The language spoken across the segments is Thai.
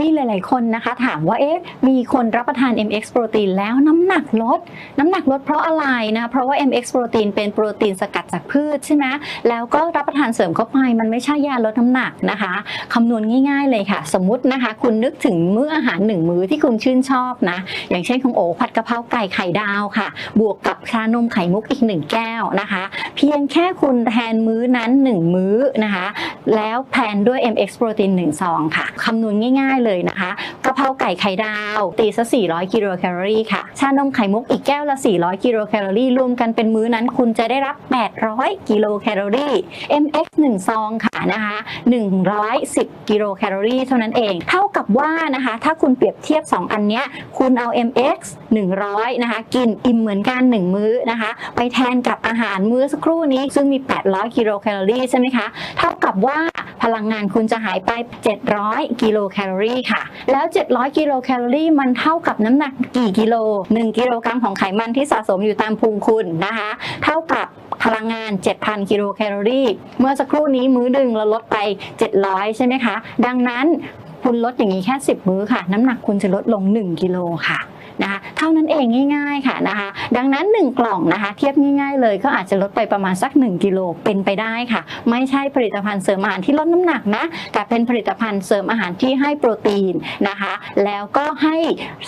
มีหลาย ๆ คนนะคะ ถามว่าเอ๊ะมีคนรับประทาน MX โปรตีนแล้วน้ำหนักลด น้ำหนักลดเพราะอะไรนะ เพราะว่า MX โปรตีนเป็นโปรตีนสกัดจากพืชใช่ไหมแล้วก็ ประทานเสริมเข้าไปมันไม่ใช่ยาลดน้ำหนักนะคะคำนวณง่ายๆเลยค่ะ สมมตินะคะ คุณนึกถึงมื้ออาหารหนึ่งมื้อที่คุณชื่นชอบนะ อย่างเช่นของโอผัดกะเพราไก่ไข่ดาวค่ะ บวกกับชานมไข่มุกอีกหนึ่งแก้วนะคะ เพียงแค่คุณแทนมื้อนั้น 1 มื้อนะคะ แล้วแทนด้วย MX โปรตีน1ซองค่ะคำนวณง่าย ๆเลยนะคะกะเพราไก่ไข่ดาว ตีซะ400 กิโลแคลอรี่ค่ะ ชานมไข่มุกอีกแก้วละ 400 กิโลแคลอรี่รวมกันเป็นมื้อนั้น คุณจะได้รับ 800 กิโลแคลอรี่ MX 1ซองค่ะนะคะ110 กิโลแคลอรี่เท่านั้นเอง เท่ากับว่านะคะถ้าคุณเปรียบเทียบ 2 อันเนี้ยคุณเอา MX 100นะคะกินอิ่มเหมือนกัน 1 มื้อนะคะ ไปแทนกับอาหารมื้อสักครู่นี้ซึ่งมี 800 กิโลแคลอรี่ใช่ไหมคะเท่ากับว่าพลังงานคุณจะหายไป 700 กิโลแคลอรี่ค่ะ แล้ว 700 กิโลแคลอรี่มันเท่ากับน้ำหนักกี่กิโล 1 กิโลกรัมของไขมันที่สะสมอยู่ตามพุงคุณนะคะ เท่ากับ ลังงาน 7,000 กิโลแคลอรี่ เมื่อสักครู่นี้มื้อหนึ่งเราลดไป 700 ใช่ไหมคะ ดังนั้นคุณลดอย่างนี้แค่ 10 มื้อค่ะ น้ำหนักคุณจะลดลง 1 กิโลค่ะ นะคะเท่านั้นเองง่ายๆค่ะนะคะ ดังนั้น 1 กล่องนะคะ เทียบง่ายๆ เลยก็อาจจะลดไปประมาณสัก 1 กิโลเป็นไปได้ค่ะ ไม่ใช่ผลิตภัณฑ์เสริมอาหารที่ลดน้ำหนักนะแต่เป็นผลิตภัณฑ์เสริมอาหารที่ให้โปรตีนนะคะ แล้วก็ให้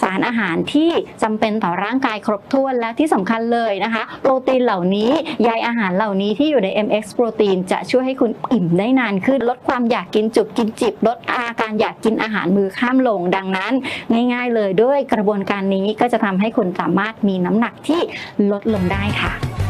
สารอาหารที่จำเป็นต่อร่างกายครบถ้วนและที่สำคัญเลยนะคะ โปรตีนเหล่านี้ใยอาหารเหล่านี้ที่อยู่ใน MX โปรตีนจะช่วยให้คุณอิ่มได้นานขึ้น ลดความอยากกินจุบกินจิบลดอาการอยากกินอาหารมือข้ามลง ดังนั้น ง่าย ๆ เลยด้วยกระบวนการนี้ก็จะทำให้คุณสามารถมีน้ำหนักที่ลดลงได้ค่ะ